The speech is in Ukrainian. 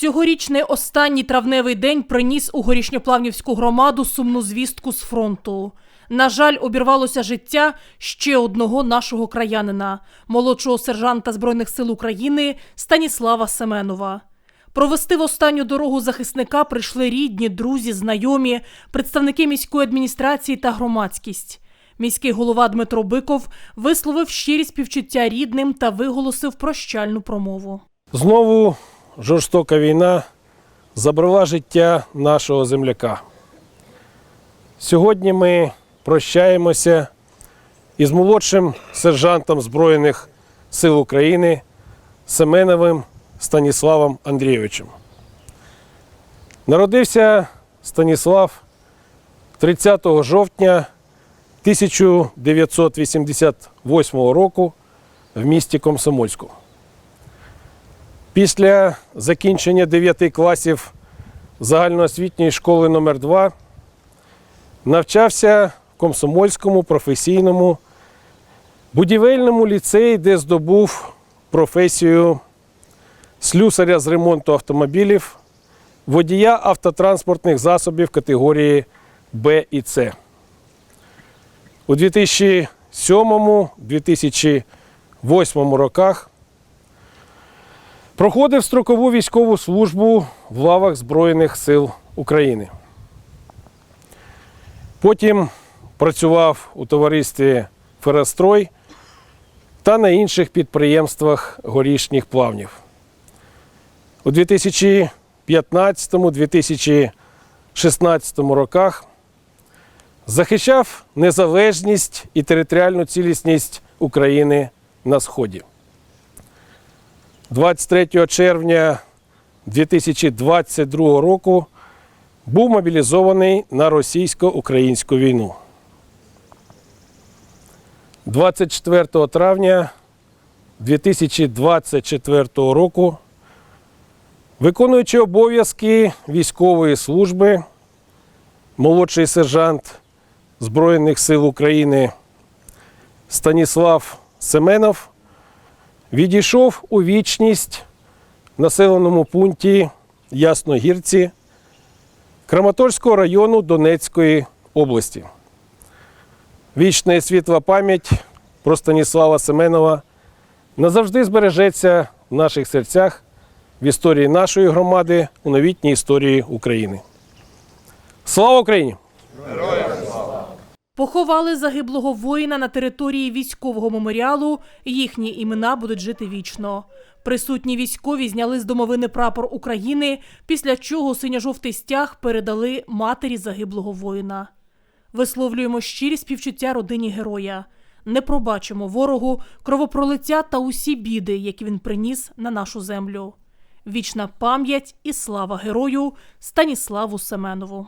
Цьогорічний останній травневий день приніс у горішньоплавнівську громаду сумну звістку з фронту. На жаль, обірвалося життя ще одного нашого краянина, молодшого сержанта Збройних сил України Станіслава Семенова. Провести в останню дорогу захисника прийшли рідні, друзі, знайомі, представники міської адміністрації та громадськість. Міський голова Дмитро Биков висловив щирі співчуття рідним та виголосив прощальну промову. Знову жорстока війна забрала життя нашого земляка. Сьогодні ми прощаємося із молодшим сержантом Збройних сил України Семеновим Станіславом Андрійовичем. Народився Станіслав 30 жовтня 1988 року в місті Комсомольську. Після закінчення 9 класів загальноосвітньої школи номер 2 навчався в Комсомольському професійному будівельному ліцеї, де здобув професію слюсаря з ремонту автомобілів, водія автотранспортних засобів категорії Б і С. У 2007-2008 роках Проходив строкову військову службу в лавах Збройних сил України. Потім працював у товаристві Ферострой та на інших підприємствах горішніх плавнів. У 2015-2016 роках захищав незалежність і територіальну цілісність України на Сході. 23 червня 2022 року був мобілізований на російсько-українську війну. 24 травня 2024 року, виконуючи обов'язки військової служби, молодший сержант Збройних сил України Станіслав Семенов відійшов у вічність в населеному пункті Ясногірці Краматорського району Донецької області. Вічна і світла пам'ять про Станіслава Семенова назавжди збережеться в наших серцях в історії нашої громади у новітній історії України. Слава Україні! Поховали загиблого воїна на території військового меморіалу. Їхні імена будуть жити вічно. Присутні військові зняли з домовини прапор України, після чого синьо-жовтий стяг передали матері загиблого воїна. Висловлюємо щирі співчуття родині героя. Не пробачимо ворогу, кровопролиття та усі біди, які він приніс на нашу землю. Вічна пам'ять і слава герою Станіславу Семенову.